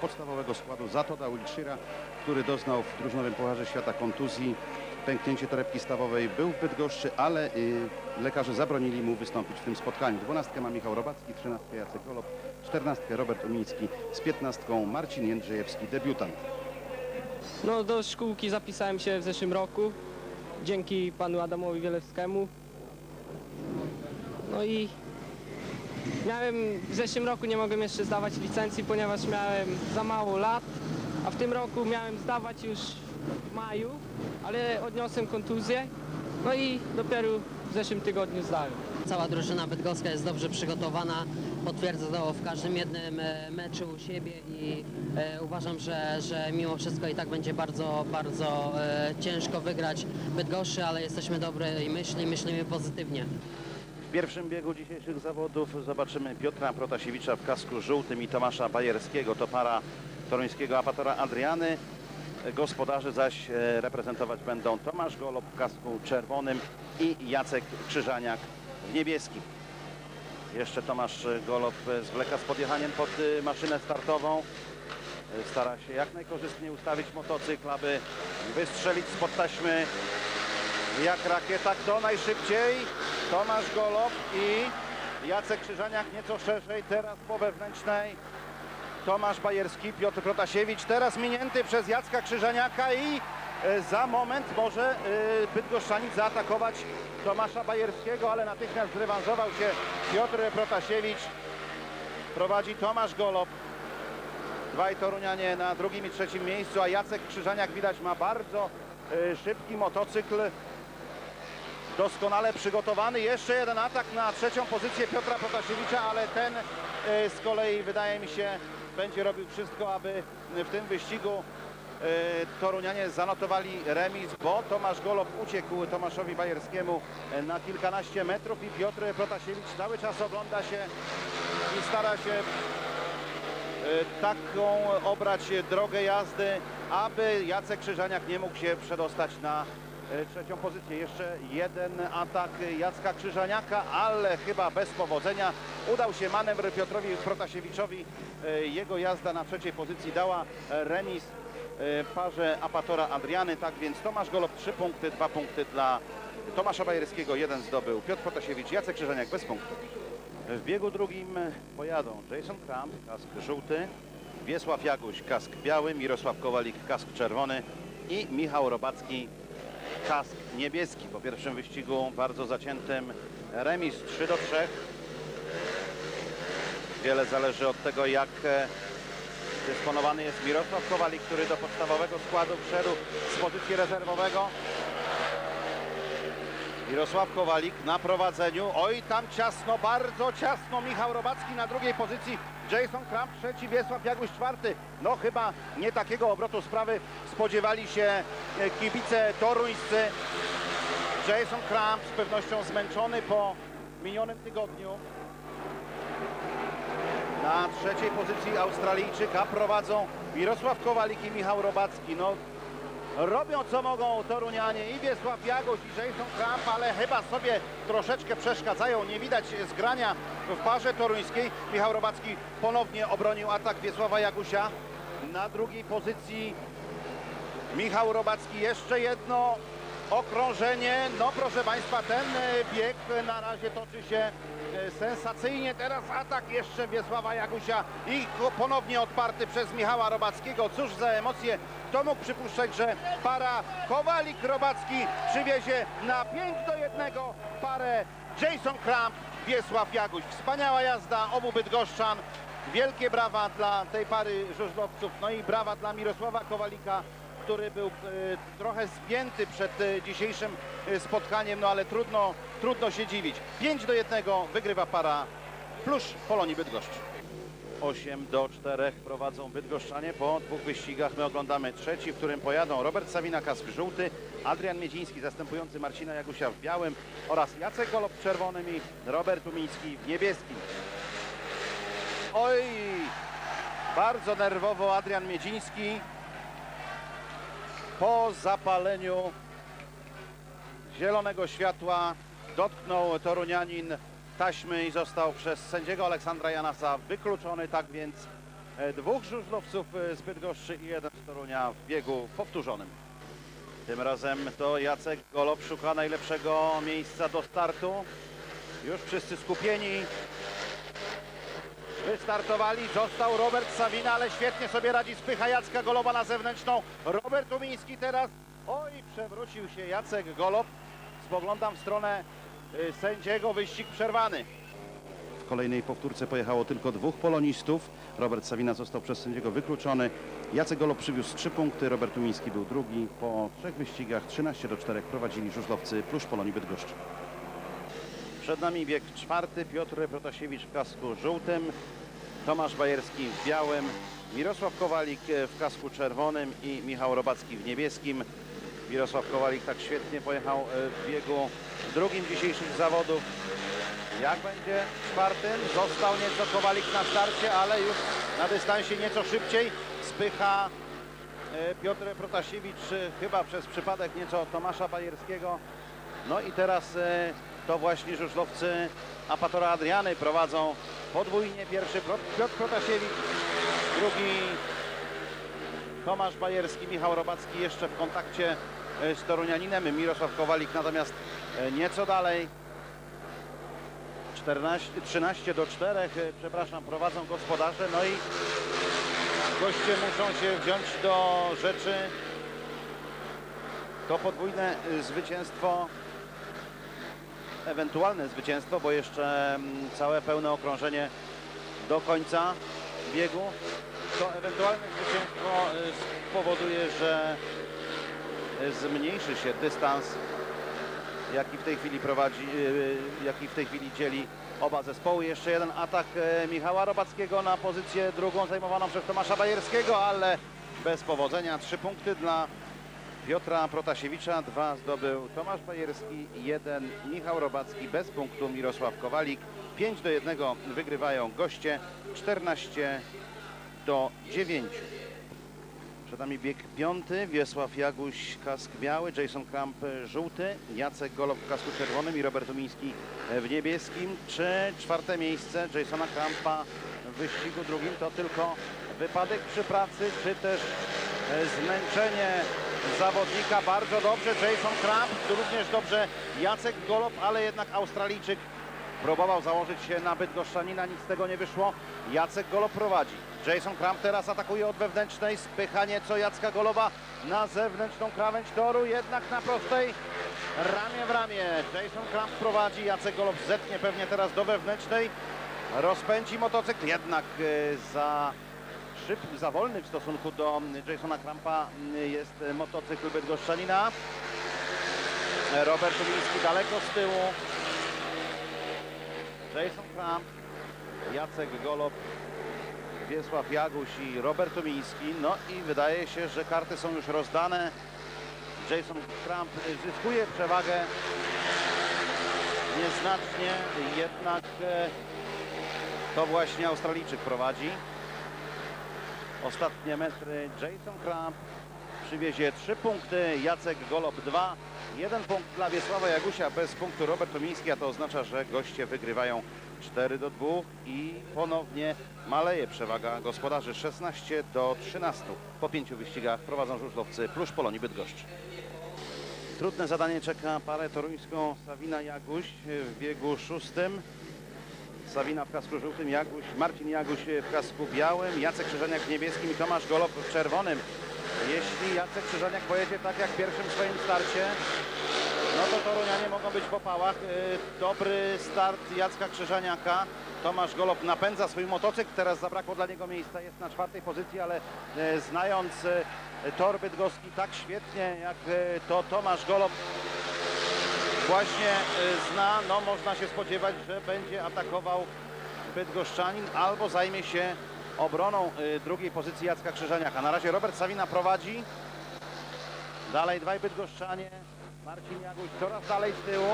podstawowego składu Zatoda Wiltshira, który doznał w drużynowym Pucharze Świata kontuzji, pęknięcie torebki stawowej. Był w Bydgoszczy, ale y, lekarze zabronili mu wystąpić w tym spotkaniu. Dwunastkę ma Michał Robacki, trzynastkę Jacek Golob, czternastkę Robert Umiński, z piętnastką Marcin Jędrzejewski, debiutant. No do szkółki zapisałem się w zeszłym roku dzięki panu Adamowi Wielewskiemu. No i miałem w zeszłym roku nie mogłem jeszcze zdawać licencji, ponieważ miałem za mało lat, a w tym roku miałem zdawać już w maju, ale odniosłem kontuzję. No i dopiero w zeszłym tygodniu zdałem. Cała drużyna bydgoska jest dobrze przygotowana, potwierdza to w każdym jednym e, meczu u siebie i e, uważam, że, że mimo wszystko i tak będzie bardzo, bardzo e, ciężko wygrać Bydgoszczy, ale jesteśmy dobrej myśli, myślimy pozytywnie. W pierwszym biegu dzisiejszych zawodów zobaczymy Piotra Protasiewicza w kasku żółtym i Tomasza Bajerskiego. To para toruńskiego apatora Adriany. Gospodarze zaś e, reprezentować będą Tomasz Golob w kasku czerwonym i Jacek Krzyżaniak w niebieskim. Jeszcze Tomasz Golob zwleka z podjechaniem pod e, maszynę startową. E, Stara się jak najkorzystniej ustawić motocykl, aby wystrzelić spod taśmy jak rakieta. Kto najszybciej? Tomasz Golob i Jacek Krzyżaniak nieco szerzej. Teraz po wewnętrznej Tomasz Bajerski, Piotr Protasiewicz. Teraz minięty przez Jacka Krzyżaniaka i e, za moment może e, Bydgoszczanin zaatakować Tomasza Bajerskiego, ale natychmiast zrewanżował się Piotr Protasiewicz. Prowadzi Tomasz Golob. Dwaj Torunianie na drugim i trzecim miejscu, a Jacek Krzyżaniak widać ma bardzo e, szybki motocykl. Doskonale przygotowany. Jeszcze jeden atak na trzecią pozycję Piotra Protasiewicza, ale ten e, z kolei wydaje mi się będzie robił wszystko, aby w tym wyścigu e, Torunianie zanotowali remis, bo Tomasz Golob uciekł Tomaszowi Bajerskiemu e, na kilkanaście metrów i Piotr Protasiewicz cały czas ogląda się i stara się taką obrać drogę jazdy, aby Jacek Krzyżaniak nie mógł się przedostać na trzecią pozycję. Jeszcze jeden atak Jacka Krzyżaniaka, ale chyba bez powodzenia. Udał się manewr Piotrowi Protasiewiczowi. E, Jego jazda na trzeciej pozycji dała e, remis e, parze Apatora Adriany. Tak więc Tomasz Golob 3 punkty, 2 punkty dla Tomasza Bajerskiego, jeden zdobył Piotr Protasiewicz, Jacek Krzyżaniak bez punktu. W biegu drugim pojadą Jason Kramp, kask żółty, Wiesław Jaguś, kask biały, Mirosław Kowalik, kask czerwony i Michał Robacki, kask niebieski. Po pierwszym wyścigu bardzo zaciętym remis 3 do 3. Wiele zależy od tego, jak e, dysponowany jest Mirosław Kowalik, który do podstawowego składu wszedł z pozycji rezerwowego. Mirosław Kowalik na prowadzeniu. Oj, tam ciasno, bardzo ciasno. Michał Robacki na drugiej pozycji. Jason Kramp trzeci, Wiesław Jaguś czwarty. No chyba nie takiego obrotu sprawy spodziewali się e, kibice toruńscy. Jason Kramp z pewnością zmęczony po minionym tygodniu. Na trzeciej pozycji Australijczyk, a prowadzą Mirosław Kowalik i Michał Robacki. No, robią co mogą Torunianie i Wiesław Jagoś i Jason Kramp, ale chyba sobie troszeczkę przeszkadzają. Nie widać zgrania w parze toruńskiej. Michał Robacki ponownie obronił atak Wiesława Jagusia. Na drugiej pozycji Michał Robacki. Jeszcze jedno okrążenie. No proszę Państwa, ten bieg na razie toczy się sensacyjnie. Teraz atak jeszcze Wiesława Jagusia i ponownie odparty przez Michała Robackiego. Cóż za emocje. Kto mógł przypuszczać, że para Kowalik-Robacki przywiezie na 5 do 1 parę Jason Kramp, Wiesław Jaguś. Wspaniała jazda obu Bydgoszczan. Wielkie brawa dla tej pary żużlowców. No i brawa dla Mirosława Kowalika, który był e, trochę spięty przed e, dzisiejszym e, spotkaniem, no ale trudno, trudno się dziwić. 5 do 1 wygrywa para Plusz Polonii Bydgoszcz. 8 do 4 prowadzą Bydgoszczanie po dwóch wyścigach. My oglądamy trzeci, w którym pojadą Robert Sawina, kask żółty, Adrian Miedziński zastępujący Marcina Jagusia w białym oraz Jacek Golob w czerwonym i Robert Umiński w niebieskim. Oj, bardzo nerwowo Adrian Miedziński po zapaleniu zielonego światła dotknął Torunianin taśmy i został przez sędziego Aleksandra Janasa wykluczony. Tak więc e, dwóch żużlowców e, z Bydgoszczy i jeden z Torunia w biegu powtórzonym. Tym razem to Jacek Golob szuka najlepszego miejsca do startu. Już wszyscy skupieni. Wystartowali, został Robert Sawina, ale świetnie sobie radzi spycha Jacka Goloba na zewnętrzną. Robert Umiński teraz, oj, przewrócił się Jacek Golob. Spoglądam w stronę y, sędziego, wyścig przerwany. W kolejnej powtórce pojechało tylko dwóch polonistów. Robert Sawina został przez sędziego wykluczony. Jacek Golob przywiózł trzy punkty, Robert Umiński był drugi. Po trzech wyścigach 13 do 4 prowadzili żużlowcy Plusz Polonii Bydgoszcz. Przed nami bieg czwarty, Piotr Protasiewicz w kasku żółtym, Tomasz Bajerski w białym, Mirosław Kowalik w kasku czerwonym i Michał Robacki w niebieskim. Mirosław Kowalik tak świetnie pojechał e, w biegu drugim dzisiejszych zawodów. Jak będzie czwartym? Został nieco Kowalik na starcie, ale już na dystansie nieco szybciej. Spycha e, Piotr Protasiewicz e, chyba przez przypadek nieco Tomasza Bajerskiego. No i teraz e, to właśnie żużlowcy Apatora Adriany prowadzą podwójnie. Pierwszy Piotr Protasiewicz, drugi Tomasz Bajerski, Michał Robacki jeszcze w kontakcie e, z Torunianinem. Mirosław Kowalik natomiast e, nieco dalej. 14, 13 do 4, e, przepraszam, prowadzą gospodarze. No i goście muszą się wziąć do rzeczy. To podwójne zwycięstwo, ewentualne zwycięstwo, bo jeszcze mm, całe pełne okrążenie do końca biegu. To ewentualne zwycięstwo y, spowoduje, że y, zmniejszy się dystans, jaki w tej chwili prowadzi, y, jaki w tej chwili dzieli oba zespoły. Jeszcze jeden atak Michała Robackiego na pozycję drugą zajmowaną przez Tomasza Bajerskiego, ale bez powodzenia. Trzy punkty dla Piotra Protasiewicza, dwa zdobył Tomasz Bajerski, jeden Michał Robacki, bez punktu Mirosław Kowalik. 5 do 1 wygrywają goście, 14 do 9. Przed nami bieg piąty, Wiesław Jaguś, kask biały, Jason Kramp żółty, Jacek Golob w kasku czerwonym i Robert Umiński w niebieskim. Czy czwarte miejsce Jasona Krampa w wyścigu drugim to tylko wypadek przy pracy, czy też e, zmęczenie zawodnika? Bardzo dobrze Jason Kramp, również dobrze Jacek Golob, ale jednak Australijczyk próbował założyć się na Bydgoszczanina, nic z tego nie wyszło. Jacek Golob prowadzi. Jason Kramp teraz atakuje od wewnętrznej, spycha nieco Jacka Goloba na zewnętrzną krawędź toru, jednak na prostej ramię w ramię. Jason Kramp prowadzi, Jacek Golob zetnie pewnie teraz do wewnętrznej, rozpędzi motocykl, jednak e, za szybki, za wolny w stosunku do Jasona Krampa m, jest e, motocykl Bydgoszczanina. Robert Umiński daleko z tyłu. Jason Kramp, Jacek Golob, Wiesław Jaguś i Robert Umiński. No i wydaje się, że karty są już rozdane. Jason Kramp zyskuje przewagę nieznacznie, jednak e, to właśnie Australijczyk prowadzi. Ostatnie metry Jason Kramp przywiezie 3 punkty, Jacek Golob 2. Jeden punkt dla Wiesława Jagusia, bez punktu Robert Tomiński, a to oznacza, że goście wygrywają 4 do 2 i ponownie maleje przewaga gospodarzy 16 do 13. Po pięciu wyścigach prowadzą żużlowcy Plusz Polonii Bydgoszcz. Trudne zadanie czeka parę toruńską Sawina Jaguś w biegu szóstym. Sawina w kasku żółtym, Jaguś, Marcin Jaguś w kasku białym, Jacek Krzyżaniak w niebieskim i Tomasz Golob w czerwonym. Jeśli Jacek Krzyżaniak pojedzie tak jak w pierwszym swoim starcie, no to Torunianie mogą być w opałach. Yy, Dobry start Jacka Krzyżaniaka. Tomasz Golob napędza swój motocykl, teraz zabrakło dla niego miejsca, jest na czwartej pozycji, ale e, znając e, tor bydgoski tak świetnie jak to Tomasz Golob właśnie e, zna, no można się spodziewać, że będzie atakował Bydgoszczanin albo zajmie się obroną e, drugiej pozycji Jacka Krzyżaniaka. Na razie Robert Sawina prowadzi. Dalej dwaj Bydgoszczanie. Marcin Jaguś coraz dalej z tyłu.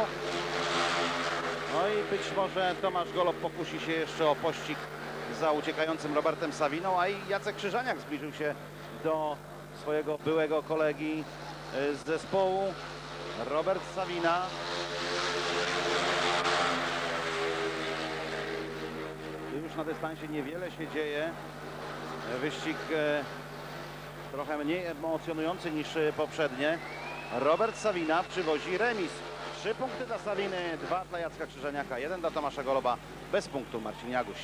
No i być może Tomasz Golob pokusi się jeszcze o pościg za uciekającym Robertem Sawiną, a i Jacek Krzyżaniak zbliżył się do swojego byłego kolegi e, z zespołu. Robert Sawina. Już na dystansie niewiele się dzieje. Wyścig e, trochę mniej emocjonujący niż e, poprzednie. Robert Sawina przywozi remis. Trzy punkty dla Sawiny, dwa dla Jacka Krzyżaniaka, jeden dla Tomasza Goloba, bez punktu Marcin Jaguś.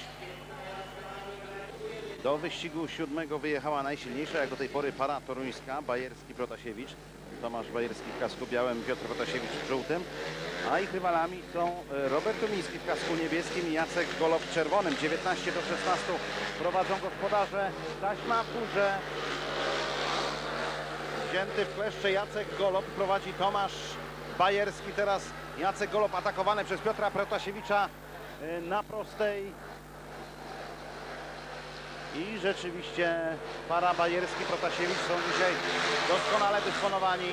Do wyścigu siódmego wyjechała najsilniejsza jak do tej pory para toruńska, Bajerski-Protasiewicz. Tomasz Bajerski w kasku białym, Piotr Protasiewicz w żółtym. A ich rywalami są e, Robert Tumiński w kasku niebieskim i Jacek Golob w czerwonym. 19 do 16 prowadzą gospodarze. Taśma w górze. Wzięty w kleszcze Jacek Golob prowadzi Tomasz Bajerski. Teraz Jacek Golob atakowany przez Piotra Protasiewicza e, na prostej. I rzeczywiście para Bajerski-Protasiewicz są dzisiaj doskonale dysponowani.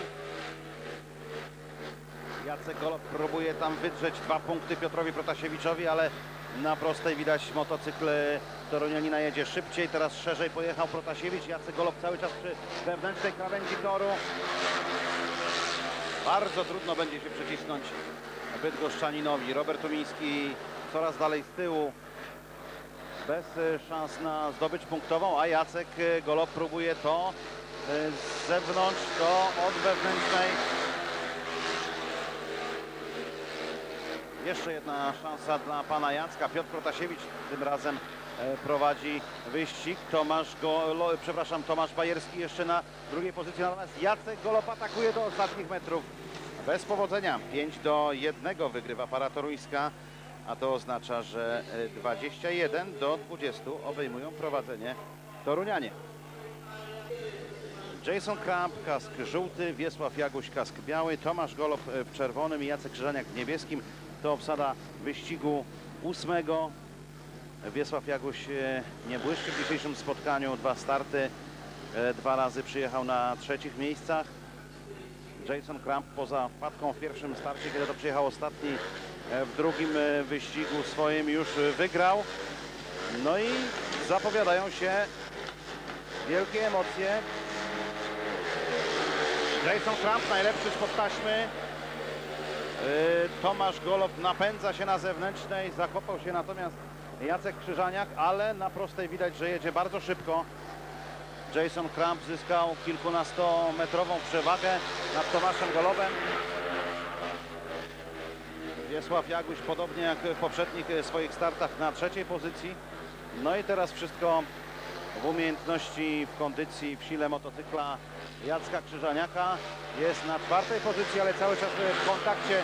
Jacek Golob próbuje tam wydrzeć dwa punkty Piotrowi Protasiewiczowi, ale na prostej widać motocykl Torunianina jedzie szybciej. Teraz szerzej pojechał Protasiewicz. Jacek Golob cały czas przy wewnętrznej krawędzi toru. Bardzo trudno będzie się przycisnąć Bydgoszczaninowi. Robert Tumiński coraz dalej z tyłu bez e, szans na zdobycz punktową, a Jacek e, Golob próbuje to e, z zewnątrz, to od wewnętrznej. Jeszcze jedna szansa dla pana Jacka. Piotr Protasiewicz tym razem prowadzi wyścig. Tomasz Golo, przepraszam, Tomasz Bajerski jeszcze na drugiej pozycji. Natomiast Jacek Golob atakuje do ostatnich metrów. Bez powodzenia. 5 do 1 wygrywa para toruńska. A to oznacza, że e, 21 do 20 obejmują prowadzenie Torunianie. Jason Kramp, kask żółty, Wiesław Jaguś, kask biały, Tomasz Golob e, w czerwonym i Jacek Krzyżaniak w niebieskim. To obsada wyścigu ósmego. Wiesław Jaguś e, nie błyszczy w dzisiejszym spotkaniu. Dwa starty, e, dwa razy przyjechał na trzecich miejscach. Jason Kramp poza wpadką w pierwszym starcie, kiedy to przyjechał ostatni e, w drugim e, wyścigu swoim już e, wygrał. No i zapowiadają się wielkie emocje. Jason Kramp najlepszy spod taśmy. Tomasz Golob napędza się na zewnętrznej, zakopał się natomiast Jacek Krzyżaniak, ale na prostej widać, że jedzie bardzo szybko. Jason Kramp zyskał kilkunastometrową przewagę nad Tomaszem Golobem. Wiesław Jaguś podobnie jak w poprzednich swoich startach na trzeciej pozycji. No i teraz wszystko w umiejętności, w kondycji, w sile motocykla Jacka Krzyżaniaka. Jest na czwartej pozycji, ale cały czas w kontakcie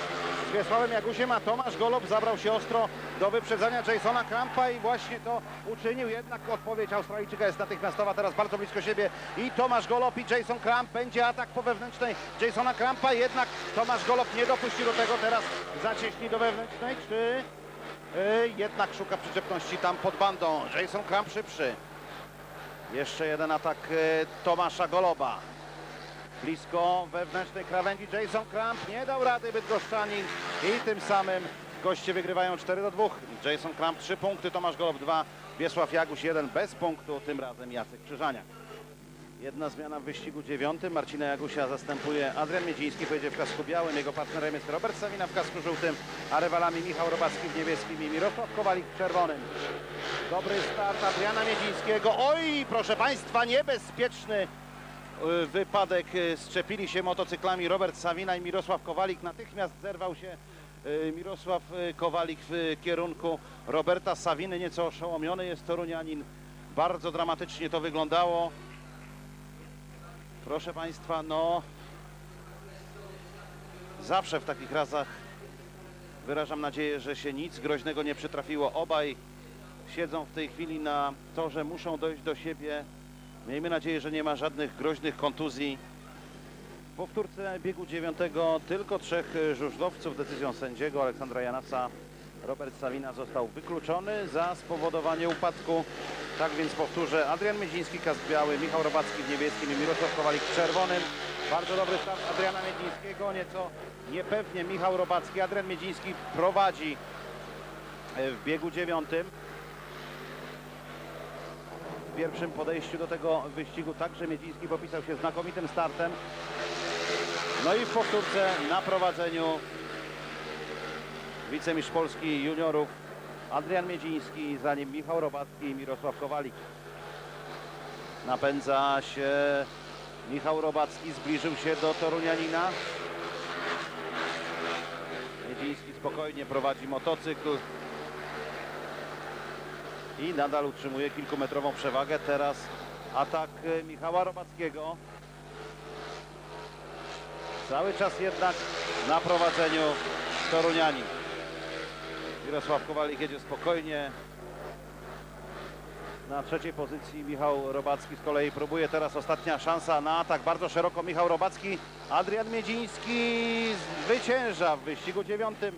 Wiesławem Jagusiem, a Tomasz Golob zabrał się ostro do wyprzedzania Jasona Krampa i właśnie to uczynił. Jednak odpowiedź Australijczyka jest natychmiastowa, teraz bardzo blisko siebie i Tomasz Golob i Jason Kramp. Będzie atak po wewnętrznej Jasona Krampa, jednak Tomasz Golob nie dopuścił do tego, teraz zacieśni do wewnętrznej, czy y, jednak szuka przyczepności tam pod bandą. Jason Kramp szybszy. Jeszcze jeden atak e, Tomasza Goloba. Blisko wewnętrznej krawędzi Jason Kramp nie dał rady Bydgoszczanin i tym samym goście wygrywają 4 do 2. Jason Kramp 3 punkty, Tomasz Golob 2, Wiesław Jaguś 1 bez punktu, tym razem Jacek Krzyżaniak. Jedna zmiana w wyścigu dziewiątym. Marcina Jagusia zastępuje Adrian Miedziński, pojedzie w kasku białym. Jego partnerem jest Robert Sawina w kasku żółtym, a rywalami Michał Robacki w niebieskim i Mirosław Kowalik w czerwonym. Dobry start Adriana Miedzińskiego. Oj, proszę Państwa, niebezpieczny wypadek. Y, Szczepili się motocyklami Robert Sawina i Mirosław Kowalik. Natychmiast zerwał się y, Mirosław y, Kowalik w kierunku Roberta Sawiny. Nieco oszołomiony jest Torunianin. Bardzo dramatycznie to wyglądało. Proszę Państwa, no zawsze w takich razach wyrażam nadzieję, że się nic groźnego nie przytrafiło. Obaj siedzą w tej chwili na torze, muszą dojść do siebie. Miejmy nadzieję, że nie ma żadnych groźnych kontuzji. W powtórce biegu dziewiątego tylko trzech żużlowców decyzją sędziego Aleksandra Janasa. Robert Sawina został wykluczony za spowodowanie upadku. Tak więc powtórzę, Adrian Miedziński, kask biały, Michał Robacki w niebieskim i Mirosław Kowalik w czerwonym. Bardzo dobry start Adriana Miedzińskiego, nieco niepewnie Michał Robacki. Adrian Miedziński prowadzi w biegu dziewiątym. W pierwszym podejściu do tego wyścigu także Miedziński popisał się znakomitym startem. No i w powtórce na prowadzeniu wicemistrz Polski juniorów Adrian Miedziński, za nim Michał Robacki i Mirosław Kowalik. Napędza się Michał Robacki, zbliżył się do Torunianina. Miedziński spokojnie prowadzi motocykl i nadal utrzymuje kilkumetrową przewagę. Teraz atak e, Michała Robackiego. Cały czas jednak na prowadzeniu Torunianin. Mirosław Kowalik jedzie spokojnie. Na trzeciej pozycji Michał Robacki z kolei próbuje teraz ostatnia szansa na atak. Bardzo szeroko Michał Robacki. Adrian Miedziński zwycięża w wyścigu dziewiątym.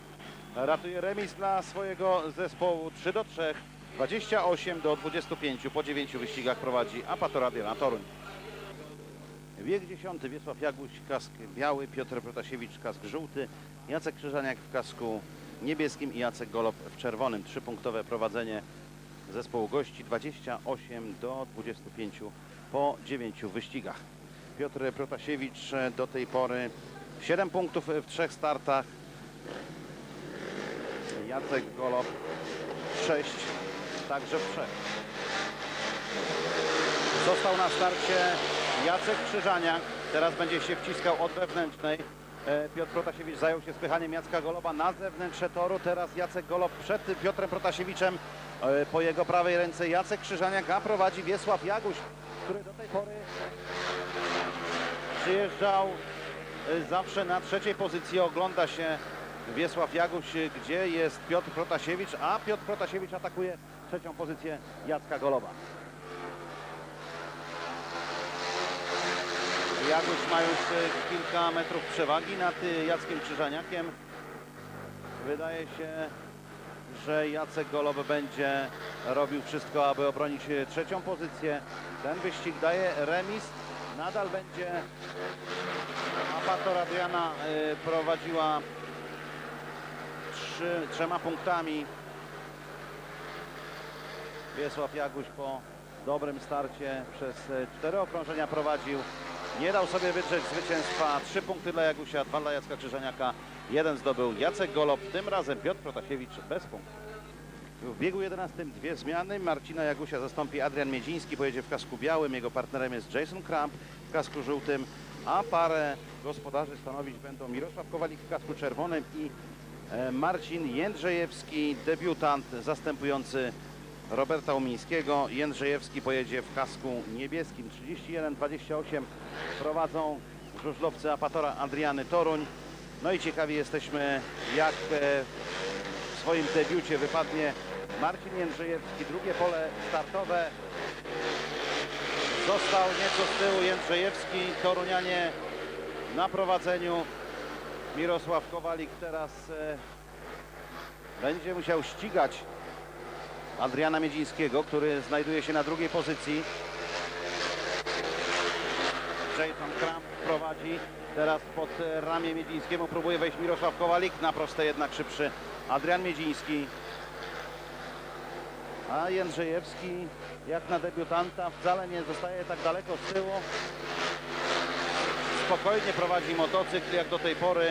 Ratuje remis dla swojego zespołu 3 do 3. 28 do 25 po 9 wyścigach prowadzi Apator Adriana Toruń. Wiek 10. Wiesław Jaguś, kask biały, Piotr Protasiewicz, kask żółty, Jacek Krzyżaniak w kasku niebieskim i Jacek Golob w czerwonym. Trzypunktowe prowadzenie zespołu gości 28 do 25 po 9 wyścigach. Piotr Protasiewicz e, do tej pory 7 punktów w trzech startach. Jacek Golob 6 także trzech. Został na starcie Jacek Krzyżaniak. Teraz będzie się wciskał od wewnętrznej. E, Piotr Protasiewicz zajął się spychaniem Jacka Goloba na zewnętrzne toru. Teraz Jacek Golob przed Piotrem Protasiewiczem. E, Po jego prawej ręce Jacek Krzyżaniak, a prowadzi Wiesław Jaguś, który do tej pory przyjeżdżał e, zawsze na trzeciej pozycji. Ogląda się Wiesław Jaguś, gdzie jest Piotr Protasiewicz, a Piotr Protasiewicz atakuje trzecią pozycję Jacka Goloba. Jaguś ma już e, kilka metrów przewagi nad e, Jackiem Krzyżaniakiem. Wydaje się, że Jacek Golob będzie robił wszystko, aby obronić e, trzecią pozycję. Ten wyścig daje remis. Nadal będzie Apator Adriana e, prowadziła trzy, trzema punktami. Wiesław Jaguś po dobrym starcie przez e, cztery okrążenia prowadził. Nie dał sobie wydrzeć zwycięstwa. Trzy punkty dla Jagusia, dwa dla Jacka Krzyżaniaka. Jeden zdobył Jacek Golob, tym razem Piotr Protasiewicz bez punktu. W biegu 11 dwie zmiany. Marcina Jagusia zastąpi Adrian Miedziński, pojedzie w kasku białym. Jego partnerem jest Jason Kramp w kasku żółtym, a parę gospodarzy stanowić będą Mirosław Kowalik w kasku czerwonym i e, Marcin Jędrzejewski, debiutant zastępujący Roberta Umińskiego. Jędrzejewski pojedzie w kasku niebieskim. 31-28 prowadzą żużlowcy Apatora Adriany Toruń. No i ciekawi jesteśmy, jak e, w swoim debiucie wypadnie Marcin Jędrzejewski. Drugie pole startowe. Został nieco z tyłu Jędrzejewski. Torunianie na prowadzeniu. Mirosław Kowalik teraz e, będzie musiał ścigać Adriana Miedzińskiego, który znajduje się na drugiej pozycji. Jason Kramp prowadzi. Teraz pod ramię Miedzińskiemu próbuje wejść Mirosław Kowalik. Na proste jednak szybszy Adrian Miedziński. A Jędrzejewski jak na debiutanta wcale nie zostaje tak daleko z tyłu. Spokojnie prowadzi motocykl jak do tej pory.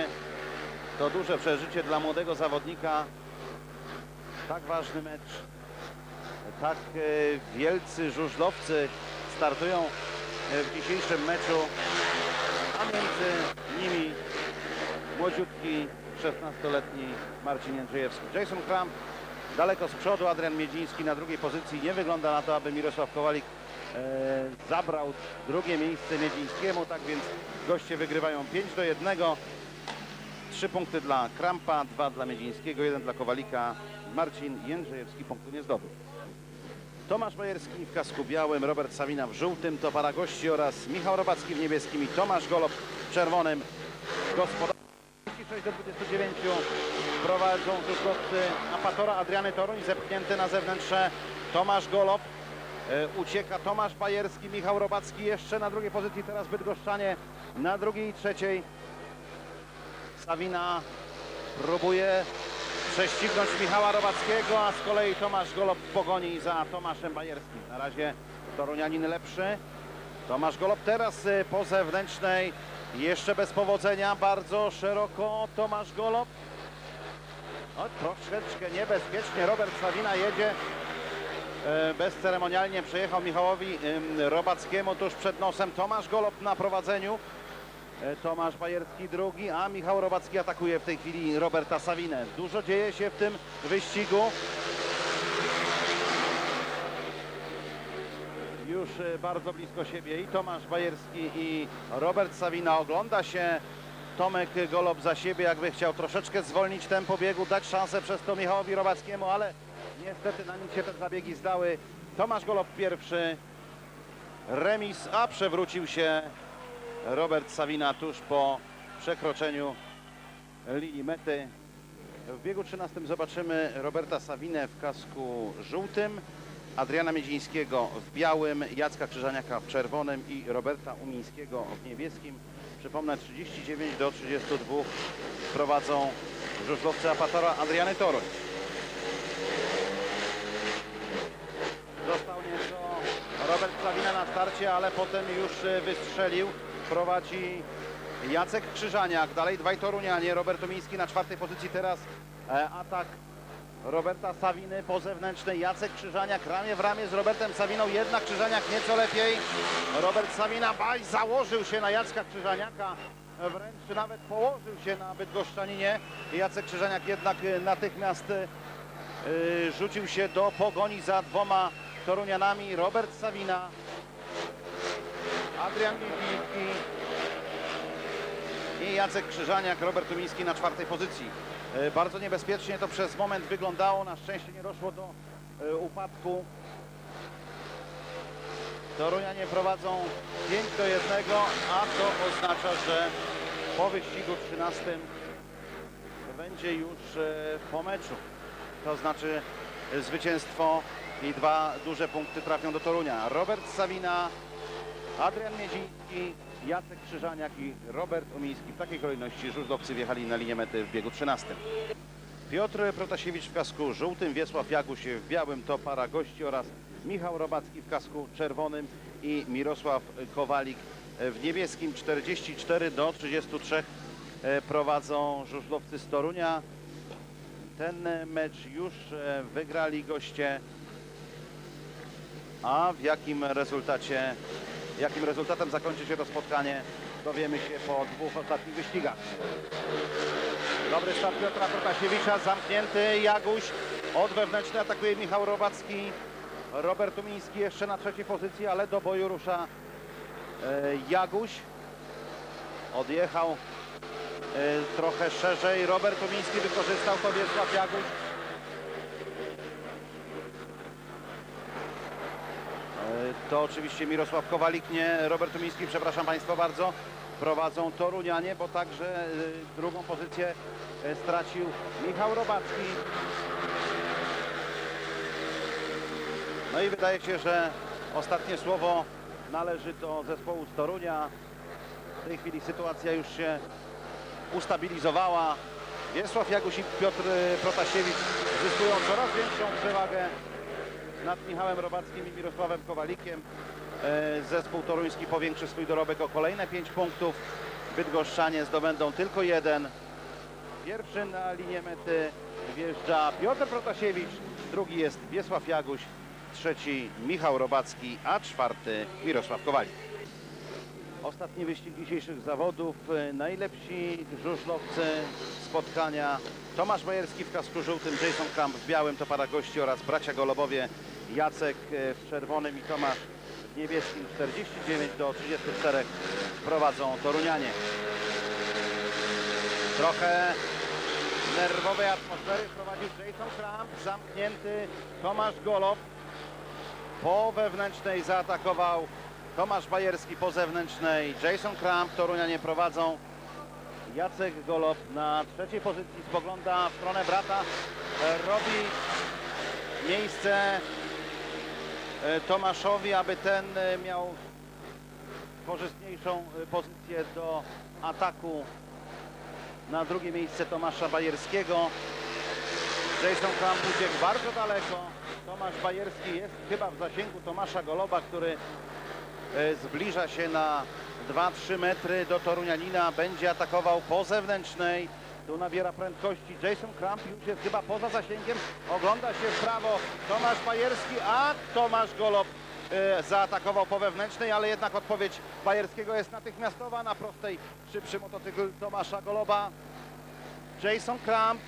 To duże przeżycie dla młodego zawodnika. Tak ważny mecz tak e, wielcy żużlowcy startują e, w dzisiejszym meczu, a między nimi młodziutki 16-letni Marcin Jędrzejewski. Jason Kramp daleko z przodu, Adrian Miedziński na drugiej pozycji. Nie wygląda na to, aby Mirosław Kowalik e, zabrał drugie miejsce Miedzińskiemu, tak więc goście wygrywają 5 do 1. Trzy punkty dla Krampa, dwa dla Miedzińskiego, jeden dla Kowalika. Marcin Jędrzejewski punktu nie zdobył. Tomasz Bajerski w kasku białym, Robert Sawina w żółtym, to para gości oraz Michał Robacki w niebieskim i Tomasz Golob w czerwonym. Gospodarze 26 do 29 prowadzą żużlowcy Apatora Adriany Toruń, zepchnięty na zewnętrzne Tomasz Golob. E, ucieka Tomasz Bajerski, Michał Robacki jeszcze na drugiej pozycji, teraz Bydgoszczanie na drugiej i trzeciej. Sawina próbuje prześcignąć Michała Robackiego, a z kolei Tomasz Golob pogoni za Tomaszem Bajerskim. Na razie Torunianin lepszy. Tomasz Golob teraz y, po zewnętrznej, jeszcze bez powodzenia, bardzo szeroko Tomasz Golob. O, troszeczkę niebezpiecznie Robert Sawina jedzie. e, bezceremonialnie przejechał Michałowi em, Robackiemu tuż przed nosem. Tomasz Golob na prowadzeniu. E, Tomasz Bajerski drugi, a Michał Robacki atakuje w tej chwili Roberta Sawinę. Dużo dzieje się w tym wyścigu. Już e, bardzo blisko siebie i Tomasz Bajerski i Robert Sawina. Ogląda się Tomek Golob za siebie, jakby chciał troszeczkę zwolnić tempo biegu, dać szansę przez to Michałowi Robackiemu, ale niestety na nic się te zabiegi zdały. Tomasz Golob pierwszy, remis, a przewrócił się Robert Sawina tuż po przekroczeniu linii mety. W biegu 13 zobaczymy Roberta Sawinę w kasku żółtym, Adriana Miedzińskiego w białym, Jacka Krzyżaniaka w czerwonym i Roberta Umińskiego w niebieskim. Przypomnę 39 do 32 prowadzą żużlowcy Apatora Adriany Toruń. Został nieco Robert Sawina na starcie, ale potem już e, wystrzelił. Prowadzi Jacek Krzyżaniak, dalej dwaj Torunianie, Robert Umiński na czwartej pozycji, teraz e, atak Roberta Sawiny po zewnętrznej, Jacek Krzyżaniak ramię w ramię z Robertem Sawiną, jednak Krzyżaniak nieco lepiej. Robert Sawina baj, założył się na Jacka Krzyżaniaka, wręcz nawet położył się na Bydgoszczaninie. Jacek Krzyżaniak jednak e, natychmiast e, rzucił się do pogoni za dwoma Torunianami. Robert Sawina, Adrian Miedziński i Jacek Krzyżaniak, Robert Tumiński na czwartej pozycji. Y, Bardzo niebezpiecznie to przez moment wyglądało. Na szczęście nie doszło do y, upadku. Torunianie prowadzą 5 do 1, a to oznacza, że po wyścigu 13 będzie już e, po meczu. To znaczy e, zwycięstwo i dwa duże punkty trafią do Torunia. Robert Sawina, Adrian Miedziński, Jacek Krzyżaniak i Robert Umiński. W takiej kolejności żużlowcy wjechali na linię mety w biegu 13. Piotr Protasiewicz w kasku żółtym, Wiesław Jaguś w białym to para gości oraz Michał Robacki w kasku czerwonym i Mirosław Kowalik w niebieskim 44 do 33 e, prowadzą żużlowcy z Torunia. Ten mecz już e, wygrali goście, a w jakim rezultacie, jakim rezultatem zakończy się to spotkanie dowiemy się po dwóch ostatnich wyścigach. Dobry start Piotra Protasiewicza, zamknięty Jaguś. Od wewnętrznej atakuje Michał Robacki. Robert Umiński jeszcze na trzeciej pozycji, ale do boju rusza e, Jaguś. Odjechał e, trochę szerzej. Robert Umiński wykorzystał to Wiesław Jaguś. To oczywiście Mirosław Kowalik, nie Robert Umiński, przepraszam Państwa bardzo. Prowadzą Torunianie, bo także e, drugą pozycję e, stracił Michał Robacki. No i wydaje się, że ostatnie słowo należy do zespołu z Torunia. W tej chwili sytuacja już się ustabilizowała. Wiesław Jaguś i Piotr e, Protasiewicz zyskują coraz większą przewagę nad Michałem Robackim i Mirosławem Kowalikiem. E, Zespół toruński powiększy swój dorobek o kolejne 5 punktów. Bydgoszczanie zdobędą tylko jeden. Pierwszy na linię mety wjeżdża Piotr Protasiewicz, drugi jest Wiesław Jaguś, trzeci Michał Robacki, a czwarty Mirosław Kowalik. Ostatni wyścig dzisiejszych zawodów. E, Najlepsi żużlowcy spotkania. Tomasz Bajerski w kasku żółtym, Jason Kramp w białym to para gości oraz bracia Golobowie Jacek e, w czerwonym i Tomasz w niebieskim 49 do 34 prowadzą Torunianie. Trochę nerwowej atmosfery wprowadził Jason Kramp, zamknięty Tomasz Golob. Po wewnętrznej zaatakował Tomasz Bajerski po zewnętrznej. Jason Kramp, Torunianie prowadzą. Jacek Golob na trzeciej pozycji spogląda w stronę brata. E, Robi miejsce Tomaszowi, aby ten e, miał korzystniejszą e, pozycję do ataku na drugie miejsce Tomasza Bajerskiego. Jason Kramp uciekł bardzo daleko. Tomasz Bajerski jest chyba w zasięgu Tomasza Goloba, który e, zbliża się na 2-3 metry do Torunianina. Będzie atakował po zewnętrznej. Tu nabiera prędkości. Jason Kramp już jest chyba poza zasięgiem. Ogląda się w prawo Tomasz Bajerski, a Tomasz Golob e, zaatakował po wewnętrznej, ale jednak odpowiedź Bajerskiego jest natychmiastowa. Na prostej szybszy motocykl Tomasza Goloba. Jason Kramp.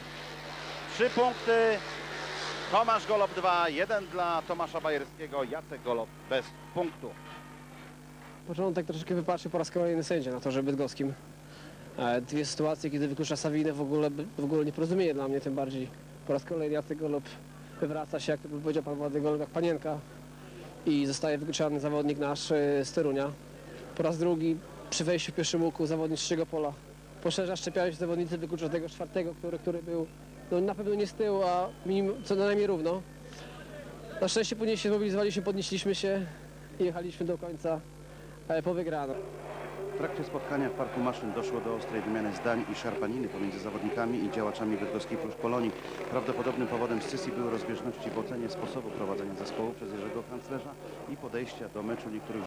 Trzy punkty. Tomasz Golob 2, jeden dla Tomasza Bajerskiego, Jacek Golob bez punktu. Początek troszeczkę wypatrzył po raz kolejny sędzia na torze bydgoskim. E, Dwie sytuacje, kiedy wyklucza Sawinę, w ogóle, w ogóle nieporozumienie dla mnie, tym bardziej. Po raz kolejny Jacek Golob wywraca się, jak powiedział pan Władysław Golob, jak panienka i zostaje wykluczany zawodnik nasz e, z Torunia. Po raz drugi przy wejściu w pierwszym łuku zawodnik trzeciego pola. Poszerza, szczepiają się zawodnicy, wyklucza tego czwartego, który, który był no, na pewno nie z tyłu, a minimum, co najmniej równo. Na szczęście później się zmobilizowaliśmy, podnieśliśmy się i jechaliśmy do końca e, po wygraną. W trakcie spotkania w Parku Maszyn doszło do ostrej wymiany zdań i szarpaniny pomiędzy zawodnikami i działaczami bydgoskiej Plus Polonii. Prawdopodobnym powodem scysji były rozbieżności w ocenie sposobu prowadzenia zespołu przez Jerzego Kanclerza i podejścia do meczu niektórych